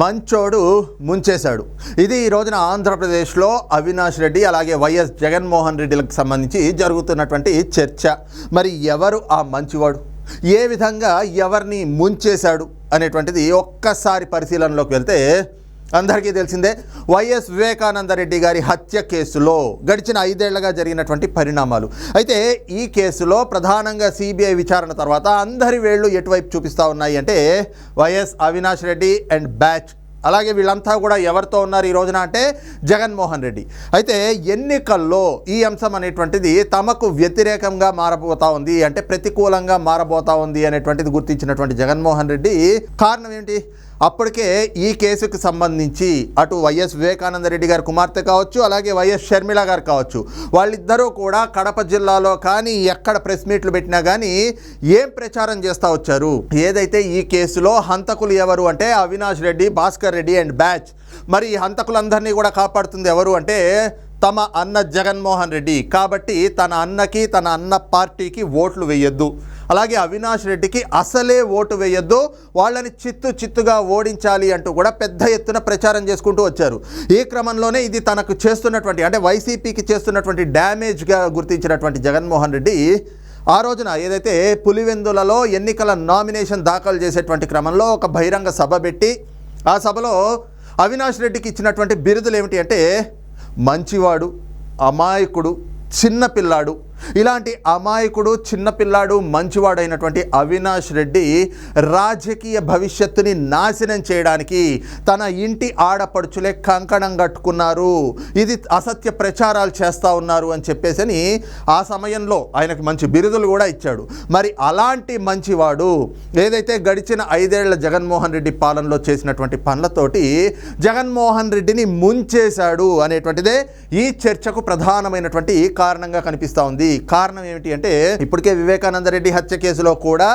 మంచోడు ముంచేశాడు. ఇది ఈ రోజున ఆంధ్రప్రదేశ్లో అవినాష్ రెడ్డి అలాగే వైఎస్ జగన్మోహన్ రెడ్డిలకు సంబంధించి జరుగుతున్నటువంటి చర్చ. మరి ఎవరు ఆ మంచివాడు? ఏ విధంగా ఎవరిని ముంచేశాడు అనేటువంటిది ఒక్కసారి పరిశీలనలోకి వెళ్తే అందరికీ తెలిసిందే వైఎస్ వివేకానందరెడ్డి గారి హత్య కేసులో గడిచిన ఐదేళ్ళుగా జరిగినటువంటి పరిణామాలు. అయితే ఈ కేసులో ప్రధానంగా సిబిఐ విచారణ తర్వాత అందరి వేళ్ళు ఎటువైపు చూపిస్తూ ఉన్నాయి అంటే YS Avinash Reddy and batch. అలాగే వీళ్ళంతా కూడా ఎవరితో ఉన్నారు ఈ రోజున అంటే జగన్మోహన్ రెడ్డి. అయితే ఎన్నికల్లో ఈ అంశం అనేటువంటిది తమకు వ్యతిరేకంగా మారబోతా ఉంది అంటే ప్రతికూలంగా మారబోతా ఉంది అనేటువంటిది గుర్తించినటువంటి జగన్మోహన్ రెడ్డి కారణం ఏంటి? అప్పటికే ఈ కేసుకు సంబంధించి అటు వైఎస్ వివేకానంద రెడ్డి గారి కుమార్తె కావచ్చు అలాగే వైఎస్ షర్మిల గారు కావచ్చు వాళ్ళిద్దరూ కూడా కడప జిల్లాలో కానీ ఎక్కడ ప్రెస్ మీట్లు పెట్టినా కానీ ఏం ప్రచారం చేస్తూ వచ్చారు? ఏదైతే ఈ కేసులో హంతకులు ఎవరు అంటే అవినాష్ రెడ్డి భాస్కర్ రెడ్డి అండ్ బ్యాచ్. మరి ఈ హంతకులందరినీ కూడా కాపాడుతుంది ఎవరు అంటే తమ అన్న జగన్మోహన్ రెడ్డి. కాబట్టి తన అన్నకి తన అన్న పార్టీకి ఓట్లు వేయొద్దు. అలాగే అవినాష్ రెడ్డికి అసలే ఓటు వేయొద్దు వాళ్ళని చిత్తు చిత్తుగా ఓడించాలి అంటూ కూడా పెద్ద ఎత్తున ప్రచారం చేసుకుంటూ వచ్చారు. ఈ క్రమంలోనే ఇది తనకు చేస్తున్నటువంటి అంటే వైసీపీకి చేస్తున్నటువంటి డ్యామేజ్గా గుర్తించినటువంటి జగన్మోహన్ రెడ్డి ఆ రోజున ఏదైతే పులివెందులలో ఎన్నికల నామినేషన్ దాఖలు చేసేటువంటి క్రమంలో ఒక బహిరంగ సభ పెట్టి ఆ సభలో అవినాష్ రెడ్డికి ఇచ్చినటువంటి బిరుదులు ఏమిటి అంటే మంచివాడు అమాయకుడు చిన్నపిల్లాడు ఇలాంటి అమాయకుడు చిన్నపిల్లాడు మంచివాడైనటువంటి అవినాష్ రెడ్డి రాజకీయ భవిష్యత్తుని నాశనం చేయడానికి తన ఇంటి ఆడపడుచులే కంకణం కట్టుకున్నారు. ఇది అసత్య ప్రచారాలు చేస్తూ ఉన్నారు అని చెప్పేసి ఆ సమయంలో ఆయనకు మంచి బిరుదులు కూడా ఇచ్చాడు. మరి అలాంటి మంచివాడు ఏదైతే గడిచిన ఐదేళ్ళ జగన్మోహన్ రెడ్డి పాలనలో చేసినటువంటి పనులతోటి జగన్మోహన్ రెడ్డిని ముంచేశాడు అనేటువంటిదే ఈ చర్చకు ప్రధానమైనటువంటి కారణంగా కనిపిస్తూ ఉంది. కారణం ఏమిటి అంటే ఇప్పటికే వివేకానంద రెడ్డి హత్య కేసులో కూడా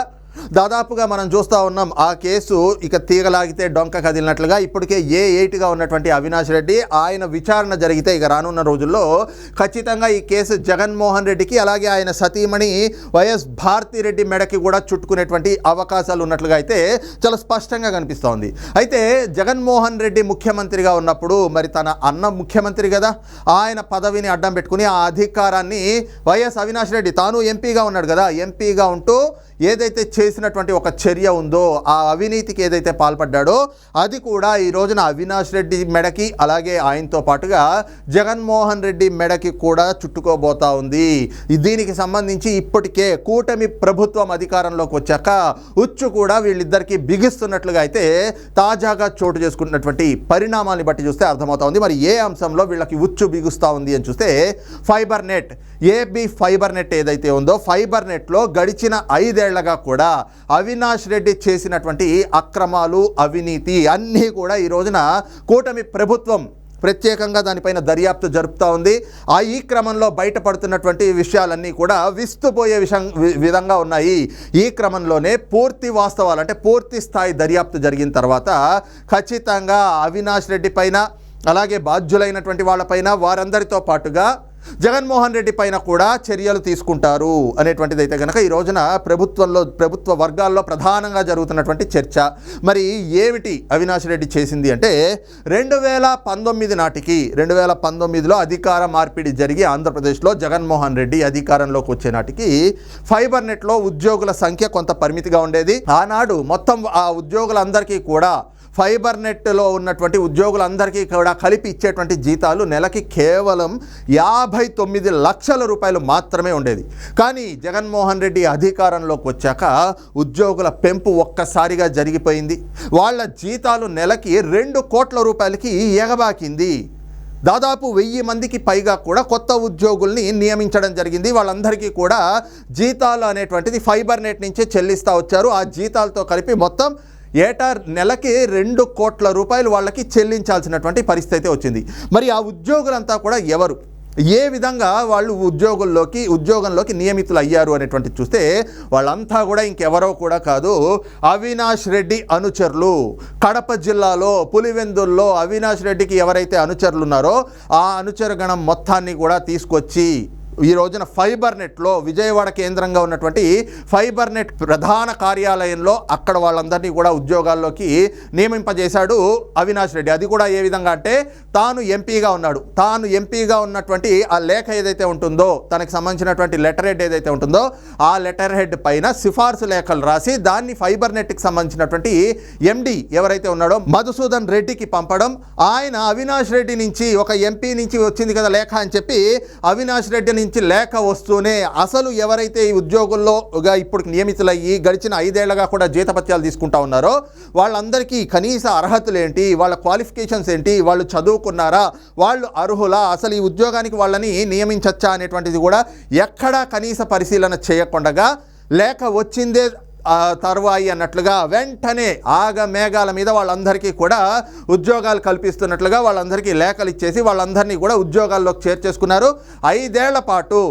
దాదాపుగా మనం చూస్తూ ఉన్నాం ఆ కేసు ఇక తీగలాగితే డొంక కదిలినట్లుగా ఇప్పటికే ఏ ఎయిట్గా ఉన్నటువంటి అవినాష్ రెడ్డి ఆయన విచారణ జరిగితే ఇక రానున్న రోజుల్లో ఖచ్చితంగా ఈ కేసు జగన్మోహన్ రెడ్డికి అలాగే ఆయన సతీమణి వైఎస్ భారతిరెడ్డి మెడకి కూడా చుట్టుకునేటువంటి అవకాశాలు ఉన్నట్లుగా అయితే చాలా స్పష్టంగా కనిపిస్తోంది. అయితే జగన్మోహన్ రెడ్డి ముఖ్యమంత్రిగా ఉన్నప్పుడు మరి తన అన్న ముఖ్యమంత్రి కదా ఆయన పదవిని అడ్డం పెట్టుకుని ఆ అధికారాన్ని వైఎస్ అవినాష్ రెడ్డి తాను ఎంపీగా ఉన్నాడు కదా ఎంపీగా ఉంటూ ఏదైతే చేసినటువంటి ఒక చర్య ఉందో ఆ అవినీతికి ఏదైతే పాల్పడ్డాడో అది కూడా ఈ రోజున అవినాష్ రెడ్డి మెడకి అలాగే ఆయనతో పాటుగా జగన్మోహన్ రెడ్డి మెడకి కూడా చుట్టుకోబోతా ఉంది. దీనికి సంబంధించి ఇప్పటికే కూటమి ప్రభుత్వం అధికారంలోకి వచ్చాక ఉచ్చు కూడా వీళ్ళిద్దరికీ బిగిస్తున్నట్లుగా అయితే తాజాగా చోటు చేసుకున్నటువంటి పరిణామాన్ని బట్టి చూస్తే అర్థమవుతా ఉంది. మరి ఏ అంశంలో వీళ్ళకి ఉచ్చు బిగుస్తూ ఉంది అని చూస్తే fibre net AB fibre net ఏదైతే ఉందో ఫైబర్ నెట్లో గడిచిన ఐదేళ్ళగా కూడా అవినాష్ రెడ్డి చేసినటువంటి అక్రమాలు అవినీతి అన్నీ కూడా ఈ రోజున కూటమి ప్రభుత్వం ప్రత్యేకంగా దానిపైన దర్యాప్తు జరుపుతూ ఉంది. ఆ ఈ క్రమంలో బయటపడుతున్నటువంటి విషయాలన్నీ కూడా విస్తుపోయే విషయం విధంగా ఉన్నాయి. ఈ క్రమంలోనే పూర్తి వాస్తవాలు అంటే పూర్తి స్థాయి దర్యాప్తు జరిగిన తర్వాత ఖచ్చితంగా అవినాష్ రెడ్డి పైన అలాగే బాధ్యులైనటువంటి వాళ్ళపైన వారందరితో పాటుగా జగన్మోహన్ రెడ్డి పైన కూడా చర్యలు తీసుకుంటారు అనేటువంటిది అయితే కనుక ఈ రోజున ప్రభుత్వంలో ప్రభుత్వ వర్గాల్లో ప్రధానంగా జరుగుతున్నటువంటి చర్చ. మరి ఏమిటి అవినాష్ రెడ్డి చేసింది అంటే రెండు వేల పంతొమ్మిది నాటికి రెండు వేల పంతొమ్మిదిలో అధికార మార్పిడి జరిగి ఆంధ్రప్రదేశ్లో జగన్మోహన్ రెడ్డి అధికారంలోకి వచ్చే నాటికి ఫైబర్ నెట్లో ఉద్యోగుల సంఖ్య కొంత పరిమితిగా ఉండేది. ఆనాడు మొత్తం ఆ ఉద్యోగులందరికీ కూడా ఫైబర్ నెట్లో ఉన్నటువంటి ఉద్యోగులందరికీ కూడా కలిపి ఇచ్చేటువంటి జీతాలు నెలకి కేవలం యాభై తొమ్మిది లక్షల రూపాయలు మాత్రమే ఉండేది. కానీ జగన్మోహన్ రెడ్డి అధికారంలోకి వచ్చాక ఉద్యోగుల పెంపు ఒక్కసారిగా జరిగిపోయింది. వాళ్ళ జీతాలు నెలకి రెండు కోట్ల రూపాయలకి ఎగబాకింది. దాదాపు వెయ్యి మందికి పైగా కూడా కొత్త ఉద్యోగుల్ని నియమించడం జరిగింది. వాళ్ళందరికీ కూడా జీతాలు అనేటువంటిది ఫైబర్ నెట్ నుంచే చెల్లిస్తూ వచ్చారు. ఆ జీతాలతో కలిపి మొత్తం ఏటా నెలకి రెండు కోట్ల రూపాయలు వాళ్ళకి చెల్లించాల్సినటువంటి పరిస్థితి అయితే వచ్చింది. మరి ఆ ఉద్యోగులంతా కూడా ఎవరు? ఏ విధంగా వాళ్ళు ఉద్యోగుల్లోకి ఉద్యోగంలోకి నియమితులు అయ్యారు అనేటువంటి చూస్తే వాళ్ళంతా కూడా ఇంకెవరో కూడా కాదు అవినాష్ రెడ్డి అనుచరులు. కడప జిల్లాలో పులివెందుల్లో అవినాష్ రెడ్డికి ఎవరైతే అనుచరులు ఉన్నారో ఆ అనుచర గణం మొత్తాన్ని కూడా తీసుకొచ్చి ఈ రోజున ఫైబర్ నెట్లో విజయవాడ కేంద్రంగా ఉన్నటువంటి ఫైబర్ నెట్ ప్రధాన కార్యాలయంలో అక్కడ వాళ్ళందరినీ కూడా ఉద్యోగాల్లోకి నియమింపజేశాడు అవినాష్ రెడ్డి. అది కూడా ఏ విధంగా అంటే తాను ఎంపీగా ఉన్నాడు. తాను ఎంపీగా ఉన్నటువంటి ఆ లేఖ ఏదైతే ఉంటుందో తనకు సంబంధించినటువంటి లెటర్ హెడ్ ఏదైతే ఉంటుందో ఆ లెటర్ హెడ్ పైన సిఫార్సు లేఖలు రాసి దాన్ని ఫైబర్ నెట్కి సంబంధించినటువంటి ఎండి ఎవరైతే ఉన్నాడో మధుసూదన్ రెడ్డికి పంపడం ఆయన అవినాష్ రెడ్డి నుంచి ఒక ఎంపీ నుంచి వచ్చింది కదా లేఖ అని చెప్పి అవినాష్ రెడ్డి నుంచి లేఖ వస్తూనే అసలు ఎవరైతే ఈ ఉద్యోగుల్లోగా ఇప్పుడు నియమితులయ్యి గడిచిన ఐదేళ్ళగా కూడా జీతపత్యాలు తీసుకుంటా ఉన్నారో వాళ్ళందరికీ కనీస అర్హతలు ఏంటి వాళ్ళ క్వాలిఫికేషన్స్ ఏంటి? వాళ్ళు చదువుకున్నారా? వాళ్ళు అర్హులా? అసలు ఈ ఉద్యోగానికి వాళ్ళని నియమించచ్చా అనేటువంటిది కూడా ఎక్కడా కనీస పరిశీలన చేయకుండా లేఖ వచ్చిందే తరువాయి అన్నట్లుగా వెంటనే ఆగ మేఘాల మీద వాళ్ళందరికీ కూడా ఉద్యోగాలు కల్పిస్తున్నట్లుగా వాళ్ళందరికీ లేఖలు ఇచ్చేసి వాళ్ళందరినీ కూడా ఉద్యోగాల్లోకి చేర్చేసుకున్నారు. ఐదేళ్ళ పాటు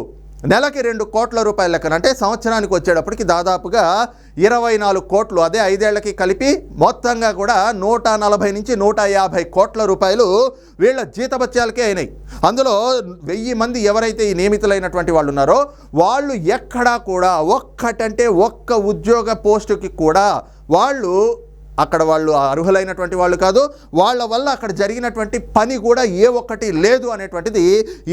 నెలకి రెండు కోట్ల రూపాయల లెక్కన అంటే సంవత్సరానికి వచ్చేటప్పటికి దాదాపుగా ఇరవై నాలుగు కోట్లు అదే ఐదేళ్ళకి కలిపి మొత్తంగా కూడా నూట నలభై నుంచి నూట యాభై కోట్ల రూపాయలు వీళ్ళ జీతభత్యాలకే అయినాయి. అందులో వెయ్యి మంది ఎవరైతే ఈ నియమితులైనటువంటి వాళ్ళు ఉన్నారో వాళ్ళు ఎక్కడా కూడా ఒక్కటంటే ఒక్క ఉద్యోగ పోస్టుకి కూడా వాళ్ళు అక్కడ వాళ్ళు అర్హులైనటువంటి వాళ్ళు కాదు వాళ్ళ వల్ల అక్కడ జరిగినటువంటి పని కూడా ఏ ఒక్కటి లేదు అనేటువంటిది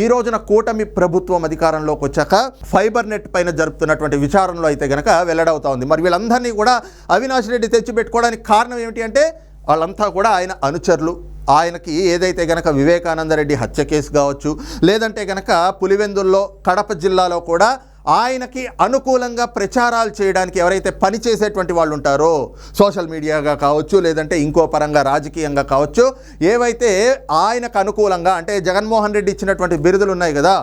ఈ రోజున కూటమి ప్రభుత్వం అధికారంలోకి వచ్చాక ఫైబర్ నెట్ పైన జరుపుతున్నటువంటి విచారణలో అయితే గనక వెల్లడవుతా ఉంది. మరి వీళ్ళందరినీ కూడా అవినాష్ రెడ్డి తెచ్చిపెట్టుకోవడానికి కారణం ఏమిటి అంటే వాళ్ళంతా కూడా ఆయన అనుచరులు. ఆయనకి ఏదైతే గనక వివేకానందరెడ్డి హత్య కేసు కావచ్చు లేదంటే గనక పులివెందుల్లో కడప జిల్లాలో కూడా ఆయనకి అనుకూలంగా ప్రచారాలు చేయడానికి ఎవరైతే పని చేసేటువంటి వాళ్ళు ఉంటారో సోషల్ మీడియాగా కావచ్చు లేదంటే ఇంకో పరంగా రాజకీయంగా కావచ్చు ఏవైతే ఆయనకు అనుకూలంగా అంటే జగన్మోహన్ రెడ్డి ఇచ్చినటువంటి బిరుదులు ఉన్నాయి కదా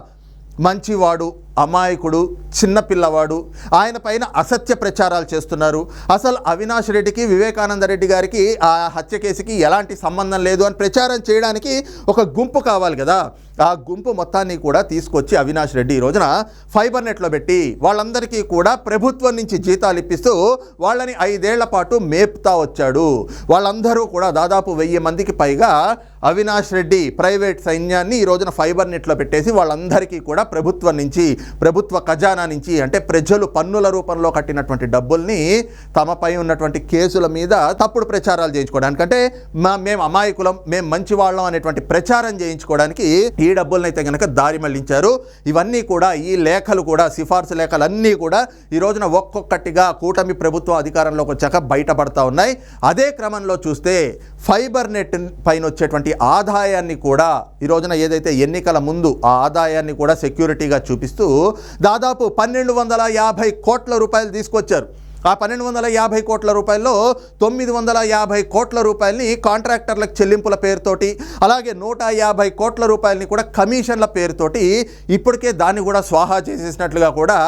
మంచివాడు అమాయకుడు చిన్నపిల్లవాడు ఆయన పైన అసత్య ప్రచారాలు చేస్తున్నారు. అసలు అవినాష్ రెడ్డికి వివేకానంద రెడ్డి గారికి ఆ హత్య కేసుకి ఎలాంటి సంబంధం లేదు అని ప్రచారం చేయడానికి ఒక గుంపు కావాలి కదా. ఆ గుంపు మొత్తాన్ని కూడా తీసుకొచ్చి అవినాష్ రెడ్డి ఈ రోజున ఫైబర్ నెట్లో పెట్టి వాళ్ళందరికీ కూడా ప్రభుత్వం నుంచి జీతాలు ఇప్పిస్తూ వాళ్ళని ఐదేళ్ళ పాటు మేపుతా వచ్చాడు. వాళ్ళందరూ కూడా దాదాపు వెయ్యి మందికి పైగా అవినాష్ రెడ్డి ప్రైవేట్ సైన్యాన్ని ఈ రోజున ఫైబర్ నెట్లో పెట్టేసి వాళ్ళందరికీ కూడా ప్రభుత్వం నుంచి ప్రభుత్వ ఖజానా నుంచి అంటే ప్రజలు పన్నుల రూపంలో కట్టినటువంటి డబ్బుల్ని తమపై ఉన్నటువంటి కేసుల మీద తప్పుడు ప్రచారాలు చేయించుకోవడానికి అంటే మా మేము అమాయకులం మేము మంచి వాళ్ళం అనేటువంటి ప్రచారం చేయించుకోవడానికి ఈ డబ్బుల్ని అయితే కనుక దారి మళ్ళించారు. ఇవన్నీ కూడా ఈ లేఖలు కూడా సిఫార్సు లేఖలు అన్నీ కూడా ఈ రోజున ఒక్కొక్కటిగా కూటమి ప్రభుత్వం అధికారంలోకి వచ్చాక బయటపడతా ఉన్నాయి. అదే క్రమంలో చూస్తే ఫైబర్ నెట్ పైన వచ్చేటువంటి ఆదాయాన్ని కూడా ఈ రోజున ఏదైతే ఎన్నికల ముందు ఆ ఆదాయాన్ని కూడా సెక్యూరిటీగా చూపిస్తూ దాదాపు పన్నెండు వందల యాభై కోట్ల రూపాయలు తీసుకొచ్చారు. ఆ పన్నెండు వందల యాభై కోట్ల రూపాయల్లో తొమ్మిది వందల యాభై కోట్ల రూపాయలని కాంట్రాక్టర్లకు చెల్లింపుల పేరుతోటి అలాగే నూట యాభై కోట్ల రూపాయలని కూడా కమిషన్ల పేరుతోటి ఇప్పటికే దాన్ని కూడా స్వాహా చేసేసినట్లుగా కూడా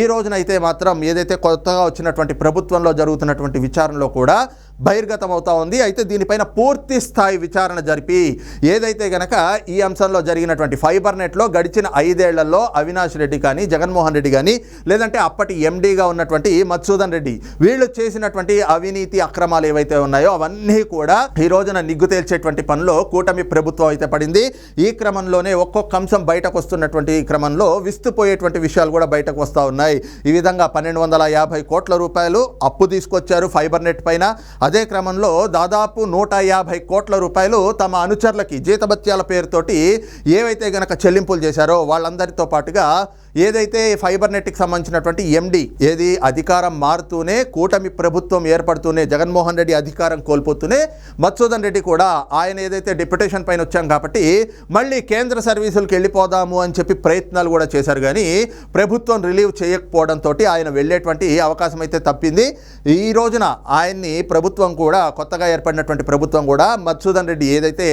ఈ రోజునైతే మాత్రం ఏదైతే కొత్తగా వచ్చినటువంటి ప్రభుత్వంలో జరుగుతున్నటువంటి విచారణలో కూడా బహిర్గతం అవుతా ఉంది. అయితే దీనిపైన పూర్తి స్థాయి విచారణ జరిపి ఏదైతే గనక ఈ అంశంలో జరిగినటువంటి ఫైబర్ నెట్లో గడిచిన ఐదేళ్ళలో అవినాష్ రెడ్డి కానీ జగన్మోహన్ రెడ్డి కానీ లేదంటే అప్పటి ఎండీగా ఉన్నటువంటి మత్సూదన్ రెడ్డి వీళ్ళు చేసినటువంటి అవినీతి అక్రమాలు ఏవైతే ఉన్నాయో అవన్నీ కూడా ఈ రోజున నిగ్గు తేల్చేటువంటి పనిలో కూటమి ప్రభుత్వం అయితే పడింది. ఈ క్రమంలోనే ఒక్కొక్క అంశం బయటకు వస్తున్నటువంటి ఈ క్రమంలో విస్తుపోయేటువంటి విషయాలు కూడా బయటకు వస్తూ ఉన్నాయి. ఈ విధంగా పన్నెండు వందల యాభై కోట్ల రూపాయలు అప్పు తీసుకొచ్చారు ఫైబర్ నెట్ పైన. అదే క్రమంలో దాదాపు నూట యాభై కోట్ల రూపాయలు తమ అనుచరులకి జీతభత్యాల పేరుతోటి ఏవైతే గనక చెల్లింపులు చేశారో వాళ్ళందరితో పాటుగా ఏదైతే ఫైబర్ నెట్కి సంబంధించినటువంటి ఎండి ఏది అధికారం మారుతూనే కూటమి ప్రభుత్వం ఏర్పడుతూనే జగన్మోహన్ రెడ్డి అధికారం కోల్పోతూనే మత్సూదన్ రెడ్డి కూడా ఆయన ఏదైతే డిప్యుటేషన్ పైన వచ్చాం కాబట్టి మళ్ళీ కేంద్ర సర్వీసులకు వెళ్ళిపోదాము అని చెప్పి ప్రయత్నాలు కూడా చేశారు. కానీ ప్రభుత్వం రిలీవ్ చేయకపోవడంతో ఆయన వెళ్ళేటువంటి అవకాశం అయితే తప్పింది. ఈ రోజున ఆయన్ని ప్రభుత్వం కూడా కొత్తగా ఏర్పడినటువంటి ప్రభుత్వం కూడా మత్సూదన్ రెడ్డి ఏదైతే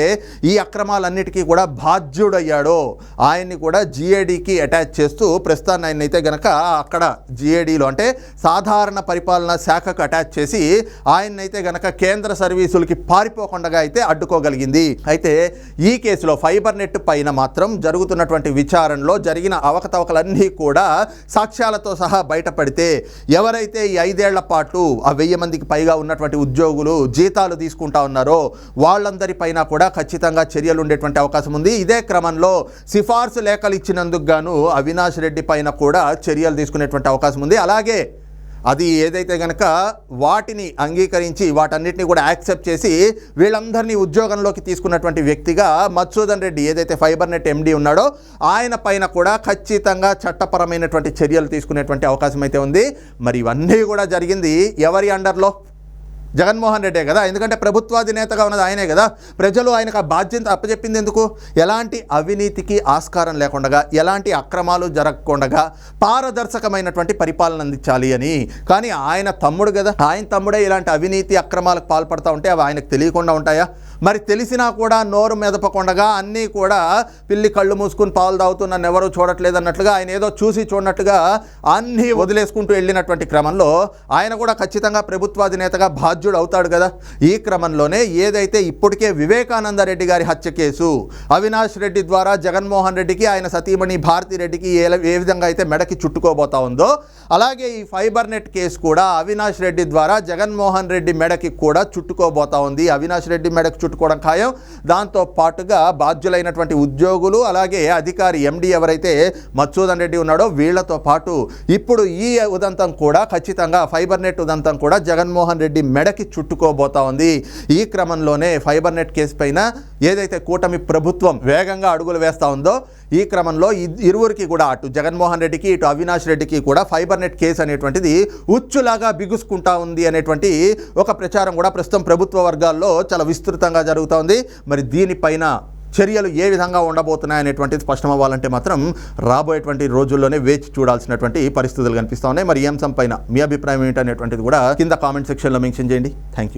ఈ అక్రమాలన్నిటికీ కూడా బాధ్యుడయ్యాడో ఆయన్ని కూడా జిఏడికి అటాచ్ చేస్తూ ప్రస్తుతాన్ని ఆయన అయితే గనక అక్కడ జిఏడిలో అంటే సాధారణ పరిపాలన శాఖకు అటాచ్ చేసి ఆయన్నైతే గనక కేంద్ర సర్వీసులకి పారిపోకుండా అయితే అడ్డుకోగలిగింది. అయితే ఈ కేసులో ఫైబర్ నెట్ పైన మాత్రం జరుగుతున్నటువంటి విచారణలో జరిగిన అవకతవకలన్నీ కూడా సాక్ష్యాలతో సహా బయటపడితే ఎవరైతే ఈ ఐదేళ్ళ పాటు ఆ వెయ్యి మందికి పైగా ఉన్నటువంటి ఉద్యోగులు జీతాలు తీసుకుంటా ఉన్నారో వాళ్ళందరిపైన కూడా ఖచ్చితంగా చర్యలు ఉండేటువంటి అవకాశం ఉంది. ఇదే క్రమంలో సిఫార్సు లేఖలు ఇచ్చినందుకు గాను అవినాష్ రెడ్డి పైన కూడా చర్యలు తీసుకునేటువంటి అవకాశం ఉంది. అలాగే అది ఏదైతే కనుక వాటిని అంగీకరించి వాటన్నిటిని కూడా యాక్సెప్ట్ చేసి వీళ్ళందరినీ ఉద్యోగంలోకి తీసుకున్నటువంటి వ్యక్తిగా మధుసూదన్ రెడ్డి ఏదైతే ఫైబర్ నెట్ ఎండి ఉన్నాడో ఆయన పైన కూడా ఖచ్చితంగా చట్టపరమైనటువంటి చర్యలు తీసుకునేటువంటి అవకాశం అయితే ఉంది. మరి ఇవన్నీ కూడా జరిగింది ఎవరి అండర్లో? జగన్మోహన్ రెడ్డే కదా? ఎందుకంటే ప్రభుత్వాధినేతగా ఉన్నది ఆయనే కదా? ప్రజలు ఆయనకు ఆ బాధ్యత అప్పచెప్పింది ఎందుకు? ఎలాంటి అవినీతికి ఆస్కారం లేకుండా ఎలాంటి అక్రమాలు జరగకుండా పారదర్శకమైనటువంటి పరిపాలన అందించాలి అని. కానీ ఆయన తమ్ముడు కదా? ఆయన తమ్ముడే ఇలాంటి అవినీతి అక్రమాలకు పాల్పడతా ఉంటే అవి ఆయనకు తెలియకుండా ఉంటాయా? మరి తెలిసినా కూడా నోరు మెదపకుండగా అన్నీ కూడా పిల్లి కళ్ళు మూసుకుని పాలు తాగుతూ నన్ను ఎవరూ చూడట్లేదన్నట్లుగా ఆయన ఏదో చూసి చూడనట్టుగా అన్నీ వదిలేసుకుంటూ వెళ్ళినటువంటి క్రమంలో ఆయన కూడా ఖచ్చితంగా ప్రభుత్వాధినేతగా బాధ్యుడు అవుతాడు కదా. ఈ క్రమంలోనే ఏదైతే ఇప్పటికే వివేకానంద రెడ్డి గారి హత్య కేసు అవినాష్ రెడ్డి ద్వారా జగన్మోహన్ రెడ్డికి ఆయన సతీమణి భారతి రెడ్డికి ఏ ఏ విధంగా అయితే మెడకి చుట్టుకోబోతా ఉందో అలాగే ఈ ఫైబర్ నెట్ కేసు కూడా అవినాష్ రెడ్డి ద్వారా జగన్మోహన్ రెడ్డి మెడకి కూడా చుట్టుకోబోతా ఉంది. అవినాష్ రెడ్డి మెడకి చుట్టుకోవడం ఖాయం. దాంతో పాటుగా బాధ్యులైనటువంటి ఉద్యోగులు అలాగే అధికారి ఎండి ఎవరైతే మత్సూదన్ రెడ్డి ఉన్నాడో వీళ్ళతో పాటు ఇప్పుడు ఈ ఉదంతం కూడా ఖచ్చితంగా ఫైబర్ నెట్ ఉదంతం కూడా జగన్మోహన్ రెడ్డి మెడకి చుట్టుకోబోతా ఉంది. ఈ క్రమంలోనే ఫైబర్ నెట్ కేసు పైన ఏదైతే కూటమి ప్రభుత్వం వేగంగా అడుగులు వేస్తూ ఉందో ఈ క్రమంలో ఇరువురికి కూడా అటు జగన్మోహన్ రెడ్డికి ఇటు అవినాష్ రెడ్డికి కూడా ఫైబర్ నెట్ కేసు అనేటువంటిది ఉచ్చులాగా బిగుసుకుంటా ఉంది అనేటువంటి ఒక ప్రచారం కూడా ప్రస్తుతం ప్రభుత్వ వర్గాల్లో చాలా విస్తృతంగా జరుగుతూ ఉంది మరి దీనిపైన చర్యలు ఏ విధంగా ఉండబోతున్నాయి అనేటువంటిది స్పష్టం అవ్వాలంటే మాత్రం రాబోయేటువంటి రోజుల్లోనే వేచి చూడాల్సినటువంటి పరిస్థితులు కనిపిస్తూ ఉన్నాయి. మరి ఈ అంశం పైన మీ అభిప్రాయం ఏంటనేటువంటిది కూడా కింద కామెంట్ సెక్షన్లో మెన్షన్ చేయండి. Thank you.